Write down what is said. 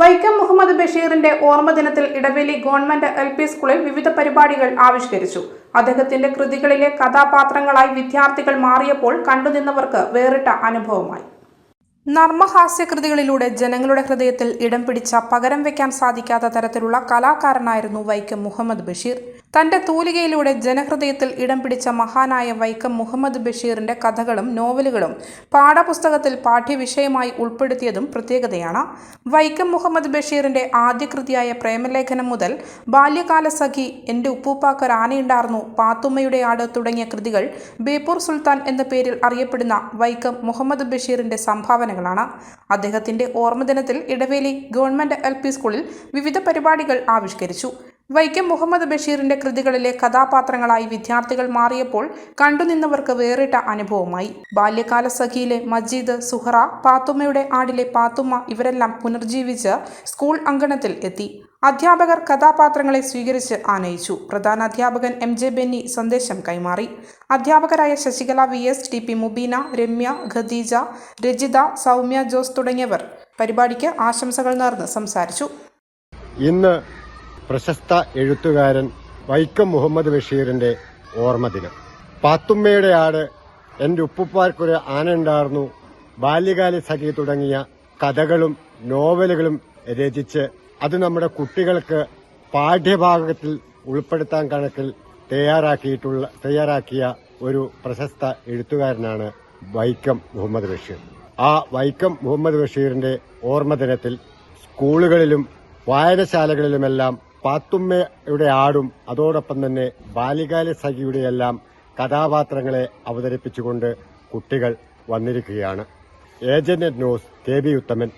വൈക്കം മുഹമ്മദ് ബഷീറിന്റെ ഓർമ്മ ദിനത്തിൽ ഇടവേലി ഗവൺമെന്റ് എൽ പി സ്കൂളിൽ വിവിധ പരിപാടികൾ ആവിഷ്കരിച്ചു. അദ്ദേഹത്തിന്റെ കൃതികളിലെ കഥാപാത്രങ്ങളായി വിദ്യാർത്ഥികൾ മാറിയപ്പോൾ കണ്ടുനിന്നവർക്ക് വേറിട്ട അനുഭവമായി. നർമ്മഹാസ്യകൃതികളിലൂടെ ജനങ്ങളുടെ ഹൃദയത്തിൽ ഇടം പിടിച്ച പകരം വയ്ക്കാൻ സാധിക്കാത്ത തരത്തിലുള്ള കലാകാരനായിരുന്നു വൈക്കം മുഹമ്മദ് ബഷീർ. തന്റെ തൂലികയിലൂടെ ജനഹൃദയത്തിൽ ഇടം പിടിച്ച മഹാനായ വൈക്കം മുഹമ്മദ് ബഷീറിന്റെ കഥകളും നോവലുകളും പാഠപുസ്തകത്തിൽ പാഠ്യവിഷയമായി ഉൾപ്പെടുത്തിയതും പ്രത്യേകതയാണ്. വൈക്കം മുഹമ്മദ് ബഷീറിന്റെ ആദ്യകൃതിയായ പ്രേമലേഖനം മുതൽ ബാല്യകാല സഖി എന്റെ ഉപ്പൂപ്പാക്കർ ആനയുണ്ടായിരുന്നു പാത്തുമ്മയുടെ ആട് തുടങ്ങിയ കൃതികൾ ബേപ്പൂർ സുൽത്താൻ എന്ന പേരിൽ അറിയപ്പെടുന്ന വൈക്കം മുഹമ്മദ് ബഷീറിന്റെ സംഭാവനകളാണ്. അദ്ദേഹത്തിന്റെ ഓർമ്മദിനത്തിൽ ഇടവേലി ഗവൺമെന്റ് എൽ പി സ്കൂളിൽ വിവിധ പരിപാടികൾ ആവിഷ്കരിച്ചു. വൈക്കം മുഹമ്മദ് ബഷീറിന്റെ കൃതികളിലെ കഥാപാത്രങ്ങളായി വിദ്യാർത്ഥികൾ മാറിയപ്പോൾ കണ്ടുനിന്നവർക്ക് വേറിട്ട അനുഭവമായി. ബാല്യകാല സഖിയിലെ മജീദ് സുഹറ പാത്തുമ്മയുടെ ആടിലെ പാത്തുമ്മ ഇവരെല്ലാം പുനർജീവിച്ച് സ്കൂൾ അങ്കണത്തിൽ എത്തി. അധ്യാപകർ കഥാപാത്രങ്ങളെ സ്വീകരിച്ച് ആനയിച്ചു. പ്രധാന അധ്യാപകൻ എം ജെ ബെന്നി സന്ദേശം കൈമാറി. അധ്യാപകരായ Sasikala V S T P Mubeena Ramya Khadeeja Rajitha Soumya Jose തുടങ്ങിയവർ പരിപാടിക്ക് ആശംസകൾ നേർന്ന് സംസാരിച്ചു. ഇന്ന് പ്രശസ്ത എഴുത്തുകാരൻ വൈക്കം മുഹമ്മദ് ബഷീറിന്റെ ഓർമ്മദിനം. പാത്തുമ്മയുടെ ആട് എന്റെ ഉപ്പുപ്പാർക്കൊരു ആനയുണ്ടായിരുന്നു ബാല്യകാല സഖി തുടങ്ങിയ കഥകളും നോവലുകളും രചിച്ച് അത് നമ്മുടെ കുട്ടികൾക്ക് പാഠ്യഭാഗത്തിൽ ഉൾപ്പെടുത്താൻ കണക്കിൽ തയ്യാറാക്കിയിട്ടുള്ള തയ്യാറാക്കിയ ഒരു പ്രശസ്ത എഴുത്തുകാരനാണ് വൈക്കം മുഹമ്മദ് ബഷീർ. ആ വൈക്കം മുഹമ്മദ് ബഷീറിന്റെ ഓർമ്മദിനത്തിൽ സ്കൂളുകളിലും വായനശാലകളിലുമെല്ലാം പാത്തുമ്മയുടെ ആടും അതോടൊപ്പം തന്നെ ബാലികാല സഖിയുടെയെല്ലാം കഥാപാത്രങ്ങളെ അവതരിപ്പിച്ചുകൊണ്ട് കുട്ടികൾ വന്നിരിക്കുകയാണ്. Agent news K B Uthaman.